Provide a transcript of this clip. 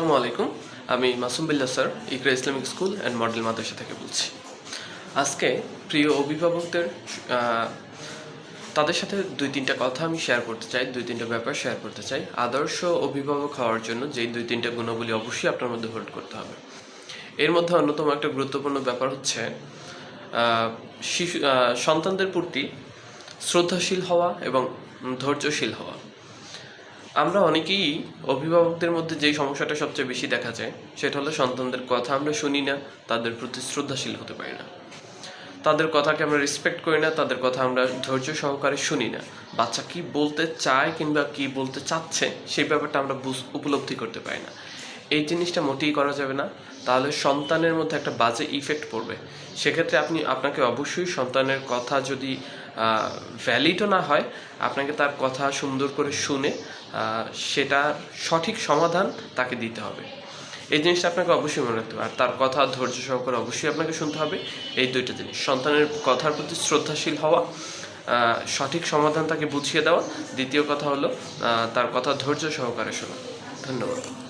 আসসালামু আলাইকুম। আমি Masum Billah, sir, Iqra Islamic school and model Madrasa থেকে বলছি। আজকে প্রিয় অভিভাবকদের তাদের সাথে দুই তিনটা কথা আমি শেয়ার করতে চাই, দুই তিনটা ব্যাপার শেয়ার করতে চাই। আদর্শ অভিভাবক হওয়ার জন্য যেই দুই তিনটা গুণাবলী অবশ্যই আপনার মধ্যে হোল্ড করতে হবে। এর মধ্যে অন্যতম একটা গুরুত্বপূর্ণ ব্যাপার হচ্ছে শিশু সন্তানদের প্রতি শ্রদ্ধাশীল হওয়া এবং ধৈর্যশীল হওয়া। আমরা অনেকেই অভিভাবকদের মধ্যে যেই সমস্যাটা সবচেয়ে বেশি দেখা যায়, সেটা হলো সন্তানদের কথা আমরা শুনি না, তাদের প্রতি শ্রদ্ধাশীল হতে পারি না। তাদের কথাকে আমরা রেসপেক্ট করি না, তাদের কথা আমরা ধৈর্য সহকারে শুনি না। বাচ্চা কি বলতে চায় কিংবা কি বলতে চাচ্ছে, সেই ব্যাপারটা আমরা বুঝ- উপলব্ধি করতে পারি না। এই জিনিসটা মোটেই করা যাবে না। তাহলে সন্তানের মধ্যে একটা বাজে ইফেক্ট পড়বে। সেক্ষেত্রে আপনি, আপনাকে অবশ্যই সন্তানের কথা যদি ভ্যালিডও না হয়, আপনাকে তার কথা সুন্দর করে শুনে সেটার সঠিক সমাধান তাকে দিতে হবে। এই জিনিসটা আপনাকে অবশ্যই মনে রাখতে হবে। আর তার কথা ধৈর্য সহকারে অবশ্যই আপনাকে শুনতে হবে। এই দুইটা জিনিস। সন্তানের কথার প্রতি শ্রদ্ধাশীল হওয়া সঠিক সমাধান তাকে বুঝিয়ে দেওয়া। দ্বিতীয় কথা হলো তার কথা ধৈর্য সহকারে শোনা। ধন্যবাদ।